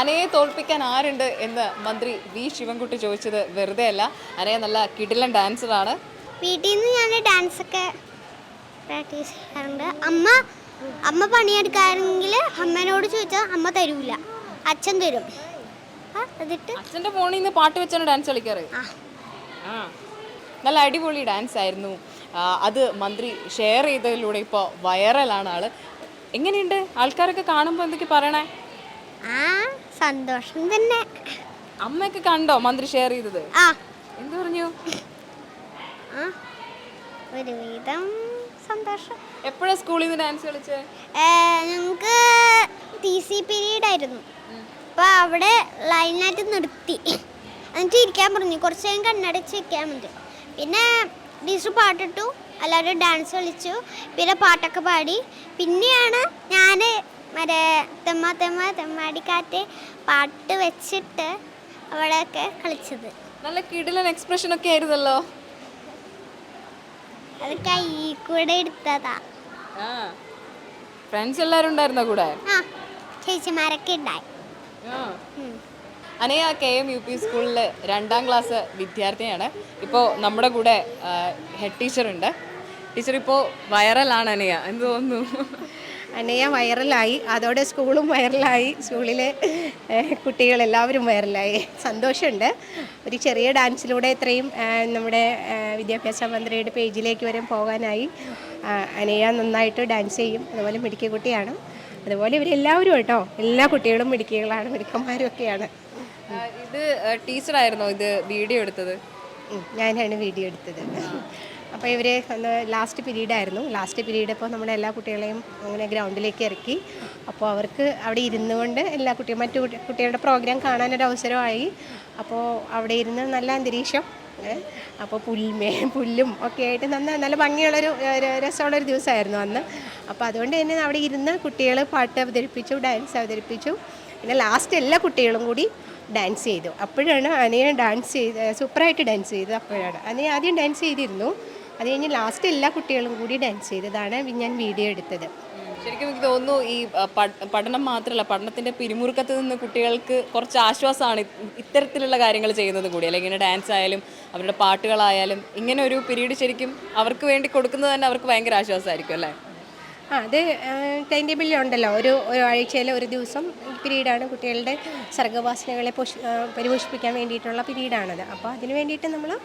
അനയെ തോൽപ്പിക്കാൻ ആരുണ്ട് എന്ന് മന്ത്രി വി ശിവൻകുട്ടി ചോദിച്ചത് വെറുതെ അല്ല അനയ നല്ല കിടിലൻ ഡാൻസറാണ്. വീട്ടിൽ നിന്ന് ഞാൻ ഡാൻസ് ഒക്കെ പ്രാക്ടീസ് ചെയ്യാറുണ്ട്. അമ്മ അമ്മ പണിയെടുക്കാറെങ്കിൽ അമ്മേനോട് ചോദിച്ചാൽ അമ്മ തരൂല. അച്ഛൻ തരും. എന്നിട്ട്? അച്ഛന്റെ ഫോണിൽ നിന്ന് പാട്ട് വെച്ചാണ് ഡാൻസ് കളിക്കാറ്. ആ. നല്ല അടിപൊളി ഡാൻസ് ആയിരുന്നു അത് മന്ത്രി ഷെയർ ചെയ്തതിലൂടെ ഇപ്പോൾ വൈറലാണ് ആൾ. എങ്ങനെയുണ്ട്? ആൾക്കാരൊക്കെ കാണുമ്പോൾ എന്തൊക്കെ പറയണേ? ആ സന്തോഷം തന്നെ. അമ്മയൊക്കെ കണ്ടോ മന്ത്രി ഷെയർ ചെയ്തത്? ആ. എന്ത് പറഞ്ഞു? ആ ഒരുവിധം സന്തോഷം. എപ്പോഴാ സ്കൂളിൽ നിന്ന് ഡാൻസ് കളിച്ചേ? ഞങ്ങൾക്ക് ടി സി പീരീഡ് ആയിരുന്നു. അപ്പോൾ അവിടെ ലൈനായിട്ട് നിർത്തി. എന്നിട്ട് ഇരിക്കാൻ പറഞ്ഞു. കുറച്ച് നേരം കണ്ണടച്ച് ഇരിക്കാൻ പറ്റും പിന്നെ ടീച്ചർ പാട്ടിട്ടു എല്ലാവരും ഡാൻസ് കളിച്ചു. പിന്നെ പാട്ടൊക്കെ പാടി. പിന്നെയാണ് ഞാൻ മറ്റേ തെമ്മ തെമ്മ തെമ്മാടിക്കാറ്റ് പാട്ട് വെച്ചിട്ട് അവിടെയൊക്കെ കളിച്ചത്. നല്ല കിടിലൻ എക്സ്പ്രഷൻ ഒക്കെ ആയിരുന്നല്ലോ. അത് കൈ കൂടെ എടുത്തതാ. ഫ്രണ്ട്സ് എല്ലാരും ഉണ്ടായിരുന്നോ കൂടെ? ആ ചേച്ചിമാരൊക്കെ ഉണ്ടായി. Anaya K M U P സ്കൂളിലെ രണ്ടാം ക്ലാസ് വിദ്യാർത്ഥിയാണ് ഇപ്പോൾ നമ്മുടെ കൂടെ ഹെഡ് ടീച്ചർ ഉണ്ട്. ടീച്ചർ ഇപ്പോൾ വൈറലാണ് അനയ. എന്ത് തോന്നുന്നു? അനയ വൈറലായി. അതോടെ സ്കൂളും വൈറലായി. സ്കൂളിലെ കുട്ടികളെല്ലാവരും വൈറലായി. സന്തോഷമുണ്ട്. ഒരു ചെറിയ ഡാൻസിലൂടെ ഇത്രയും നമ്മുടെ വിദ്യാഭ്യാസ മന്ത്രിയുടെ പേജിലേക്ക് വരെ പോകാനായി അനയ നന്നായിട്ട് ഡാൻസ് ചെയ്യും. അതുപോലെ മിടുക്കി കുട്ടിയാണ്. അതുപോലെ ഇവരെല്ലാവരും കേട്ടോ. എല്ലാ കുട്ടികളും മിടുക്കികളാണ് മിടുക്കന്മാരും ഒക്കെയാണ് ഇത് ടീച്ചറായിരുന്നോ ഇത് വീഡിയോ എടുത്തത്? ഞാനാണ് വീഡിയോ എടുത്തത്. അപ്പോൾ ഇവർ ലാസ്റ്റ് പീരീഡ് ആയിരുന്നു ലാസ്റ്റ് പീരീഡ് ഇപ്പോൾ നമ്മുടെ എല്ലാ കുട്ടികളെയും അങ്ങനെ ഗ്രൗണ്ടിലേക്ക് ഇറക്കി. അപ്പോൾ അവർക്ക് അവിടെ ഇരുന്നു കൊണ്ട് എല്ലാ കുട്ടികളും മറ്റു കുട്ടികളുടെ പ്രോഗ്രാം കാണാനൊരു അവസരമായി. അപ്പോൾ അവിടെ ഇരുന്ന് നല്ല അന്തരീക്ഷം അപ്പോൾ പുൽമേ പുല്ലും ഒക്കെ ആയിട്ട് നന്ന നല്ല ഭംഗിയുള്ളൊരു രസമുള്ളൊരു ദിവസമായിരുന്നു അന്ന്. അപ്പോൾ അതുകൊണ്ട് തന്നെ അവിടെ ഇരുന്ന് കുട്ടികൾ പാട്ട് അവതരിപ്പിച്ചു ഡാൻസ് അവതരിപ്പിച്ചു. പിന്നെ ലാസ്റ്റ് എല്ലാ കുട്ടികളും കൂടി ഡാൻസ് ചെയ്തു. അപ്പോഴാണ് അനിയൻ ഡാൻസ് ചെയ്ത് സൂപ്പറായിട്ട് ഡാൻസ് ചെയ്തത് അപ്പോഴാണ്. അനിയ ആദ്യം ഡാൻസ് ചെയ്തിരുന്നു. അത് കഴിഞ്ഞ് ലാസ്റ്റ് എല്ലാ കുട്ടികളും കൂടി ഡാൻസ് ചെയ്തതാണ് ഞാൻ വീഡിയോ എടുത്തത്. ശരിക്കും എനിക്ക് തോന്നുന്നു ഈ പഠനം മാത്രമല്ല പഠനത്തിന്റെ പിരിമുറുക്കത്ത് നിന്ന് കുട്ടികൾക്ക് കുറച്ച് ആശ്വാസമാണ് ഇത്തരത്തിലുള്ള കാര്യങ്ങൾ ചെയ്യുന്നത് കൂടി. അല്ലെങ്കിൽ ഇങ്ങനെ ഡാൻസ് ആയാലും അവരുടെ പാട്ടുകളായാലും ഇങ്ങനെ ഒരു പീരീഡ് ശരിക്കും അവർക്ക് വേണ്ടി കൊടുക്കുന്നത് തന്നെ അവർക്ക് ഭയങ്കര ആശ്വാസമായിരിക്കും അല്ലേ? ആ അത് ടൈം ടേബിളിൽ ഉണ്ടല്ലോ. ഒരു ഒരു ആഴ്ചയിൽ ഒരു ദിവസം പിരീഡാണ് കുട്ടികളുടെ സർഗവാസനകളെ പോഷി പരിപോഷിപ്പിക്കാൻ വേണ്ടിയിട്ടുള്ള പിരീഡാണത്. അപ്പോൾ അതിന് വേണ്ടിയിട്ട് നമ്മൾ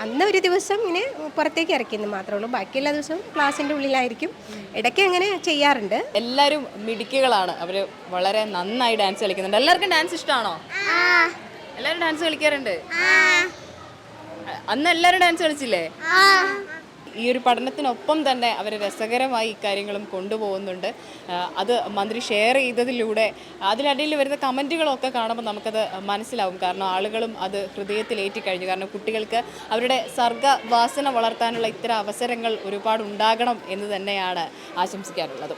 അന്ന് ഒരു ദിവസം ഇങ്ങനെ പുറത്തേക്ക് ഇറക്കിയെന്ന് മാത്രമേ ഉള്ളൂ. ബാക്കിയെല്ലാ ദിവസവും ക്ലാസ്സിന്റെ ഉള്ളിലായിരിക്കും. ഇടയ്ക്ക് അങ്ങനെ ചെയ്യാറുണ്ട്. എല്ലാവരും മിടുക്കുകളാണ്. അവർ വളരെ നന്നായി ഡാൻസ് കളിക്കുന്നുണ്ട്. എല്ലാവർക്കും ഡാൻസ് ഇഷ്ടമാണോ ആ. എല്ലാവരും ഡാൻസ് കളിക്കാറുണ്ട്? ആ. അന്ന് എല്ലാവരും ഡാൻസ് കളിച്ചില്ലേ? ആ. ഈ ഒരു പഠനത്തിനൊപ്പം തന്നെ അവർ രസകരമായി ഇക്കാര്യങ്ങളും കൊണ്ടുപോകുന്നുണ്ട്. അത് മന്ത്രി ഷെയർ ചെയ്തതിലൂടെ അതിനിടയിൽ വരുന്ന കമന്റുകളൊക്കെ കാണുമ്പോൾ നമുക്കത് മനസ്സിലാവും. കാരണം ആളുകളും അത് ഹൃദയത്തിലേറ്റി കഴിഞ്ഞു കാരണം കുട്ടികൾക്ക് അവരുടെ സർഗവാസന വളർത്താനുള്ള ഇത്തരം അവസരങ്ങൾ ഒരുപാട് ഉണ്ടാകണം എന്ന് തന്നെയാണ് ആശംസിക്കാനുള്ളത്.